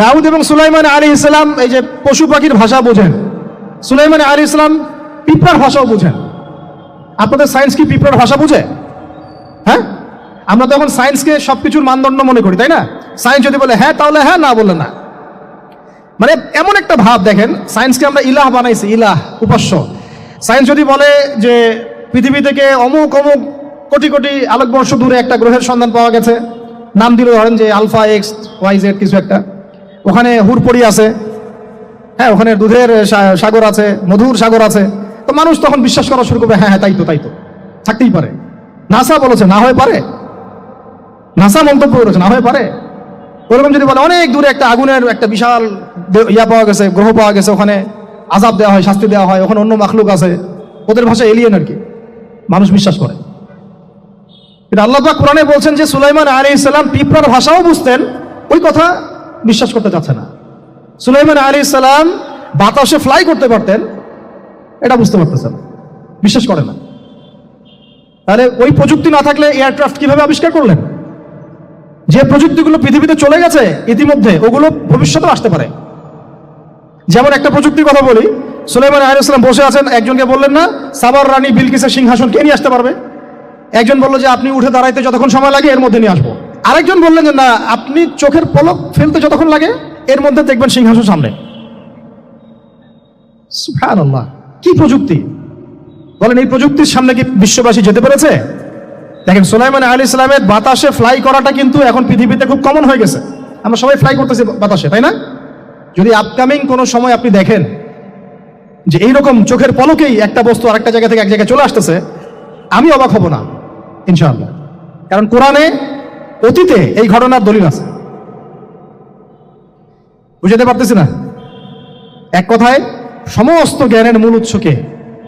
দাউদ এবং সুলাইমান আলী ইসলাম এই যে পশু পাখির ভাষা বোঝেন। সুলাইমান আলী ইসলাম পিঁপড়ার ভাষাও বোঝেন। আপনাদের সায়েন্স কি পিঁপড়ার ভাষা বুঝে? হ্যাঁ? আমরা তো এখন সায়েন্সকে সব কিছুর মানদণ্ড মনে করি, তাই না? সায়েন্স যদি বলে হ্যাঁ তাহলে হ্যাঁ না বললে না। মানে এমন একটা ভাব দেখেন সায়েন্সকে আমরা ইলাহ বানাইছি, ইলাহ, উপাস্য। সায়েন্স যদি বলে যে পৃথিবী থেকে অমুক অমুক কোটি কোটি আলোকবর্ষ দূরে একটা গ্রহের সন্ধান পাওয়া গেছে, নাম দিল ধরেন যে আলফা এক্স, ওয়াই জেড, কিছু একটা। ওখানে হুরপড়ি আছে। হ্যাঁ ওখানে দুধের সাগর আছে, মধুর সাগর আছে। তো মানুষ তখন বিশ্বাস করা শুরু করবে হ্যাঁ হ্যাঁ তাই তো তাই তো। থাকতেই পারে। নাসা বলেছে, না হয়ে পারে। নাসা মন্তব্য করেছে, না হয়ে পারে। ওরকম যদি বলে, অনেক দূরে একটা আগুনের একটা বিশাল ইয়া পাওয়া গেছে, গ্রহ পাওয়া গেছে, ওখানে আজাব দেওয়া হয়, শাস্তি দেওয়া হয়, ওখানে অন্য মাখলুক আছে। ওদের ভাষা এলিয়েন আর কি। মানুষ বিশ্বাস করে। কিন্তু আল্লাহ কোরআনে বলছেন যে, সুলাইমান আলী ইসলাম পিঁপড়ার ভাষাও বুঝতেন। ওই কথা বিশ্বাস করতে চাচ্ছে না। সুলাইমান আলী ইসলাম বাতাসে ফ্লাই করতে পারতেন, এটা বুঝতে পারতেছেন। বিশ্বাস করে না। তাহলে ওই প্রযুক্তি না থাকলে এয়ারক্রাফট কীভাবে আবিষ্কার করলেন? যে প্রযুক্তিগুলো পৃথিবীতে চলে গেছে, ইতিমধ্যে ওগুলো ভবিষ্যতেও আসতে পারে। যেমন একটা প্রযুক্তির কথা বলি, সুলাইমান আলাইহিসসালাম বসে আছেন, একজনকে বললেন না, সাবার রানী বিলকিসের সিংহাসন কে নিয়ে আসতে পারবে। একজন বলল যে, আপনি উঠে দাঁড়াইতে যতক্ষণ সময় লাগে, এর মধ্যে নিয়ে আসব। আরেকজন বললেন যে, না, আপনি চোখের পলক ফেলতে যতক্ষণ লাগে, এর মধ্যে দেখবেন সিংহাসন সামনে। কি প্রযুক্তি? বলেন, এই প্রযুক্তির সামনে কি বিশ্ববাসী যেতে পেরেছে? দেখেন, সুলাইমান আলী ইসলামের বাতাসে ফ্লাই করাটা কিন্তু এখন পৃথিবীতে খুব কমন হয়ে গেছে। আমরা সবাই ফ্লাই করতেছি বাতাসে, তাই না? যদি আপকামিং কোনো সময় আপনি দেখেন যে এইরকম চোখের পলকেই একটা বস্তু আরেকটা জায়গা থেকে এক জায়গায় চলে আসতেছে, আমি অবাক হব না, ইনশাআল্লাহ। কারণ কোরআনে অতীতে এই ঘটনার দলিল আছে। বুঝাতে পারতেছি না? এক কথায় সমস্ত জ্ঞানের মূল উৎসকে